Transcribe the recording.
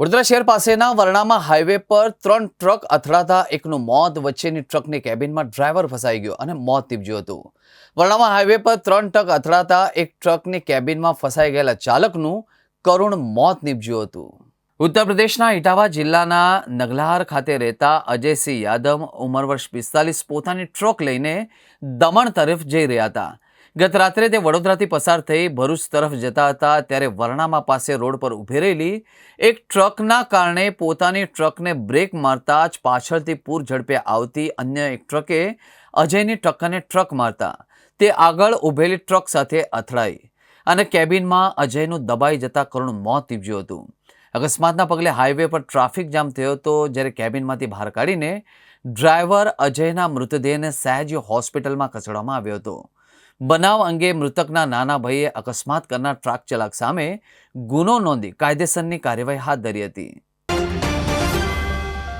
વડોદરા શહેર પાસેના વર્ણામાં હાઈવે પર ત્રણ ટ્રક અથડાતા એકનું મોત વચ્ચેની ટ્રકની કેબિનમાં ડ્રાઈવર ફસાઈ ગયો અને મોત નીપજ્યું હતું. વરણામાં હાઈવે પર ત્રણ ટ્રક અથડાતા એક ટ્રકની કેબિનમાં ફસાઈ ગયેલા ચાલકનું કરુણ મોત નીપજ્યું હતું. ઉત્તર પ્રદેશના ઇટાવા જિલ્લાના નગલાહાર ખાતે રહેતા અજયસિંહ યાદવ ઉંમર વર્ષ પિસ્તાલીસ પોતાની ટ્રક લઈને દમણ તરફ જઈ રહ્યા હતા. ગત રાત્રે તે વડોદરાથી પસાર થઈ ભરૂચ તરફ જતા હતા, ત્યારે વરણામા પાસે રોડ પર ઊભી રહેલી એક ટ્રકના કારણે પોતાની ટ્રકને બ્રેક મારતા જ પાછળથી પૂર ઝડપે આવતી અન્ય એક ટ્રકે અજયની ટક્કરને ટ્રક મારતા તે આગળ ઊભેલી ટ્રક સાથે અથડાઈ અને કેબિનમાં અજયનું દબાઈ જતા કરુણ મોત નીપજ્યું હતું. અકસ્માતના પગલે હાઈવે પર ટ્રાફિક જામ થયો હતો, જ્યારે કેબિનમાંથી બહાર કાઢીને ડ્રાઈવર અજયના મૃતદેહને સહેજ હોસ્પિટલમાં ખસેડવામાં આવ્યો હતો. બનાવ અંગે મૃતકના નાના ભાઈએ અકસ્માત કરનાર ટ્રક ચાલક સામે ગુનો નોંધી કાયદેસરની કાર્યવાહી હાથ ધરી હતી.